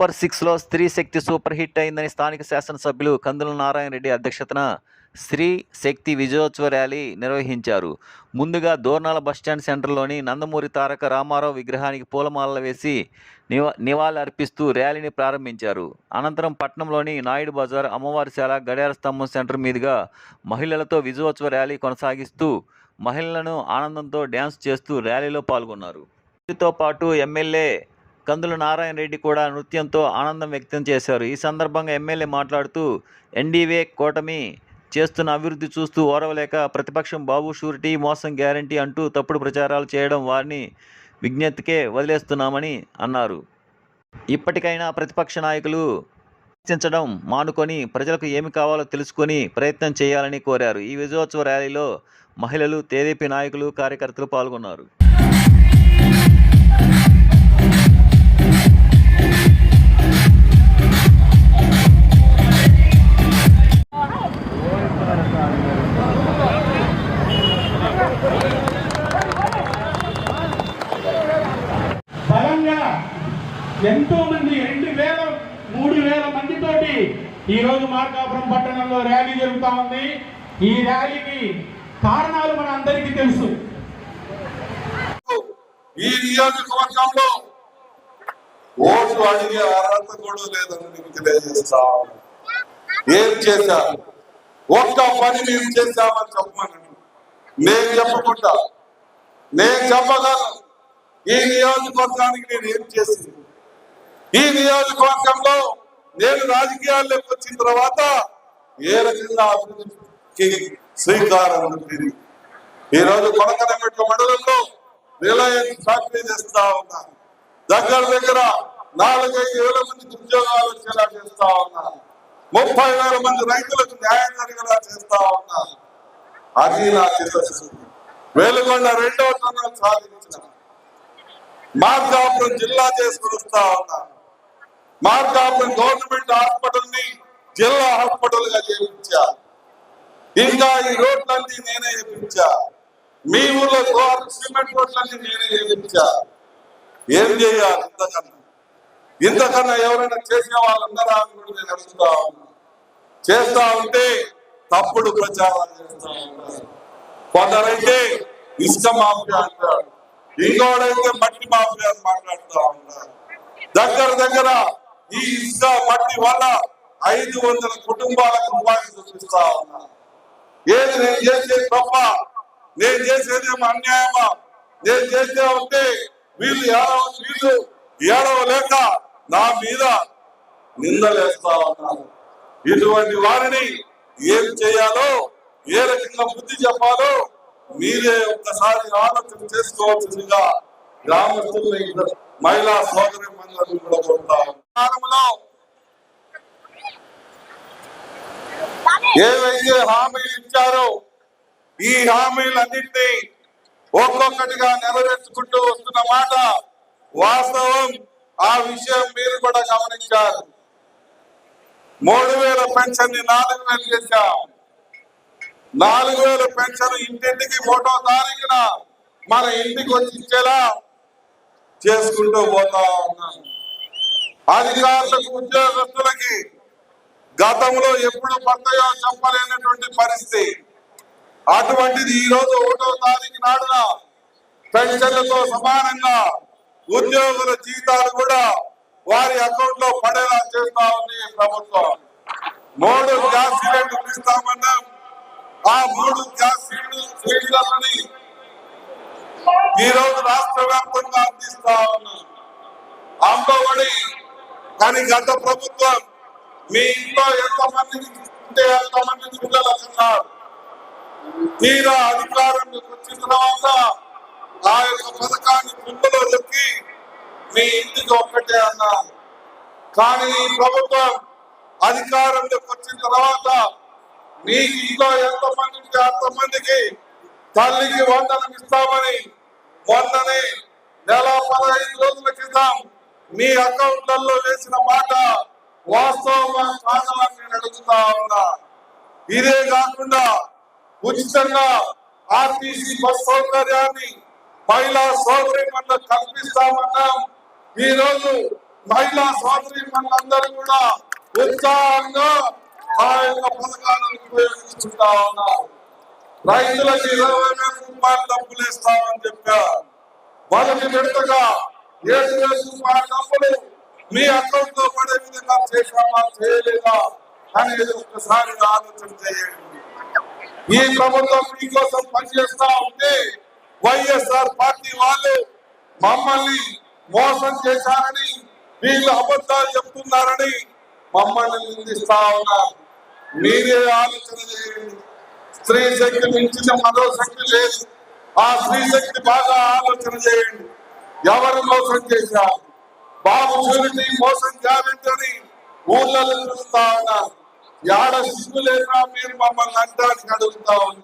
Super సిక్స్లో స్త్రీ శక్తి super hit అయిందని స్థానిక శాసనసభ్యులు కందుల నారాయణ రెడ్డి అధ్యక్షతన స్త్రీ శక్తి విజయోత్సవ ర్యాలీ నిర్వహించారు. ముందుగా దోర్నాల బస్టాండ్ సెంటర్లోని నందమూరి తారక రామారావు విగ్రహానికి పూలమాలలు వేసి నివా నివాళులు అర్పిస్తూ ర్యాలీని ప్రారంభించారు. అనంతరం పట్నంలోని నాయుడు బజార్ అమ్మవారిశాల గడియార స్తంభం సెంటర్ మీదుగా మహిళలతో విజయోత్సవ ర్యాలీ కొనసాగిస్తూ మహిళలను ఆనందంతో డ్యాన్స్ చేస్తూ ర్యాలీలో పాల్గొన్నారు. వీటితో పాటు ఎమ్మెల్యే కందుల నారాయణ రెడ్డి కూడా నృత్యంతో ఆనందం వ్యక్తం చేశారు. ఈ సందర్భంగా ఎమ్మెల్యే మాట్లాడుతూ ఎన్డీవే కూటమి చేస్తున్న అభివృద్ధి చూస్తూ ఓరవలేక ప్రతిపక్షం బాబు షూరిటీ మోసం గ్యారంటీ అంటూ తప్పుడు ప్రచారాలు చేయడం వారిని విజ్ఞప్తికే వదిలేస్తున్నామని అన్నారు. ఇప్పటికైనా ప్రతిపక్ష నాయకులు చర్చించడం మానుకొని ప్రజలకు ఏమి కావాలో తెలుసుకొని ప్రయత్నం చేయాలని కోరారు. ఈ విజయోత్సవ ర్యాలీలో మహిళలు తేదీపీ నాయకులు కార్యకర్తలు పాల్గొన్నారు. బలంగా ఎంతో మంది రెండు వేల మూడు వేల మందితోటి ఈరోజు మార్కాపురం పట్టణంలో ర్యాలీ జరుగుతా ఉంది. ఈ ర్యాలీకి కారణాలు మన అందరికీ తెలుసు. ఈ నియోజకవర్గంలో ఓటు అడిగే అర్హత కూడా లేదని మీకు తెలియజేస్తా ఏం చేశారు? ఒక్క పని మేము చేశామని చెప్పమని నేను చెప్పకుండా నేను చెప్పగలను. ఈ నియోజకవర్గానికి నేను ఏం చేసింది? ఈ నియోజకవర్గంలో నేను రాజకీయాల్లోకి వచ్చిన తర్వాత ఏ రకంగా అభివృద్ధికి శ్రీకారం ఉంటుంది ఈ రోజు కొనకనమెట్ల మండలంలో రిలయన్స్ ఫ్యాక్టరీ చేస్తా ఉన్నారు. దగ్గర దగ్గర నాలుగైదు వేల మంది ఉద్యోగాలు వచ్చేలా చేస్తా ఉన్నారు. ముప్పై వేల మంది రైతులకు న్యాయం జరిగేలా చేస్తా ఉన్నారు. అది నా చిత్తశుద్ధి వేలుగొండ రెండవ టన్నులు సాధించిన. మార్కాపురం జిల్లా చేసుకుని వస్తా ఉన్నాను మార్కాపురం గవర్నమెంట్ హాస్పిటల్ని జిల్లా హాస్పిటల్గా చేయించా. ఇంకా ఈ రోడ్లన్నీ నేనే చేయించా. మీ ఊర్లో సిమెంట్ రోడ్లన్నీ నేనే చేయించా. ఏం చేయాలి ఇంతకన్నా? ఇంతకన్నా ఎవరైనా చేసిన వాళ్ళందరూ అని కూడా నేను అడుగుతా చేస్తా ఉంటే తప్పుడు ప్రచారం చేస్తా ఉంటారు కొందరైతే ఇసుక మాఫియా ఇంకోడైతే మట్టి మాఫియా మాట్లాడుతూ ఉన్నారు. దగ్గర దగ్గర ఈ ఇసుక మట్టి వల్ల ఐదు వందల కుటుంబాలకు ఉపాధి చూపిస్తా ఉన్నా ఏది నేను చేసేది తప్ప నేను చేసేదేమో అన్యాయమా? నేను చేసే ఉంటే వీళ్ళు ఏడవ వీళ్ళు ఏడవలేక నా మీద నిందలేస్తా ఉన్నారు. ఇటువంటి వారిని ఏం చేయాలో ఏ రకంగా బుద్ధి చెప్పాలో మీరే ఒక్కసారి ఆలోచన చేసుకోవాల్సిందిగా గ్రామస్తులు మహిళా సోదరి మండలి కూడా ఏవైతే హామీలు ఇచ్చారో ఈ హామీలన్నింటినీ ఒక్కొక్కటిగా నెరవేర్చుకుంటూ వస్తున్న మాట వాస్తవం. ఆ విషయం మీరు కూడా గమనించారు మూడు వేల పెన్షన్ని నాలుగు వేలు చేశాం. నాలుగు వేల పెన్షన్ ఇంటింటికి ఒకటో తారీఖున మన ఇంటికి వచ్చి ఇచ్చేలా చేసుకుంటూ పోతా ఉన్నాం. అధికారులకు ఉద్యోగస్తులకి గతంలో ఎప్పుడు పడతాయో చెప్పలేనటువంటి పరిస్థితి. అటువంటిది ఈ రోజు ఒకటో తారీఖు నాడున పెన్షన్లతో సమానంగా ఉద్యోగుల జీతాలు కూడా వారి అకౌంట్లో పడేలా చేస్తా ఉంది ప్రభుత్వం. మూడు గ్యాస్ సిలిండర్లు ఇస్తామన్నాం. ఆ మూడు గ్యాస్ సిలిండర్లని ఈ రోజు రాష్ట్ర వ్యాప్తంగా అందిస్తా ఉన్నాం. అమ్మఒడి కానీ గత ప్రభుత్వం మీ ఇంట్లో ఎంతమందిని మందికి ఎంతమందిని పిల్లలు మంది తీరా అధికారంలోకి వచ్చిన తర్వాత ఆ యొక్క పథకాన్ని కుండలో దొక్కి మీ ఇంటికి ఒక్కటే అన్నారు. కానీ ఈ ప్రభుత్వం అధికారంలోకి వచ్చిన తర్వాత మీకు ఇంట్లో ఎంత మంది అంత మందికి తల్లికి వందనం ఇస్తామని మొన్ననే నెల పదహైదు రోజుల క్రితం మీ అకౌంట్లలో వేసిన మాట వాస్తవంగా కాదని నేను అడుగుతా ఉన్నా. ఇదే కాకుండా ఉచితంగా ఆర్టీసీ బస్ సౌకర్యాన్ని మహిళా సౌకర్యం కల్పిస్తామన్నాం. ఈ రోజు మహిళా సోదరి మండలందరూ కూడా ఉత్సాహంగా ఆయన పథకాలను ఉపయోగించుకుంటా ఉన్నారు రైతులకు ఇరవై వేల రూపాయలు డబ్బులు ఇస్తామని చెప్పారు వాళ్ళకి విడతగా ఏడు వేల రూపాయల డబ్బులు మీ అకౌంట్లో పడే విధంగా చేశామా చేయలేదా అనేది ఒక్కసారి ఆలోచన చేయండి. ఈ ప్రభుత్వం మీకోసం పనిచేస్తా ఉంటే వైఎస్ఆర్ పార్టీ వాళ్ళు మమ్మల్ని మోసం చేశారని వీళ్ళు అబద్ధాలు చెప్తున్నారని మమ్మల్ని నిందిస్తా ఉన్నారు. మీరే ఆలోచన చేయండి. స్త్రీ శక్తి మించిన మరో శక్తి లేదు. ఆ స్త్రీ శక్తి బాగా ఆలోచన చేయండి. ఎవరు మోసం చేశారు? బాబు చూడండి మోసం చేయాలంటే ఊళ్ళలో చూస్తా ఉన్నారు. యాడ సిగ్గు లేదా మీరు మమ్మల్ని అంటానికి అడుగుతా ఉన్నారు.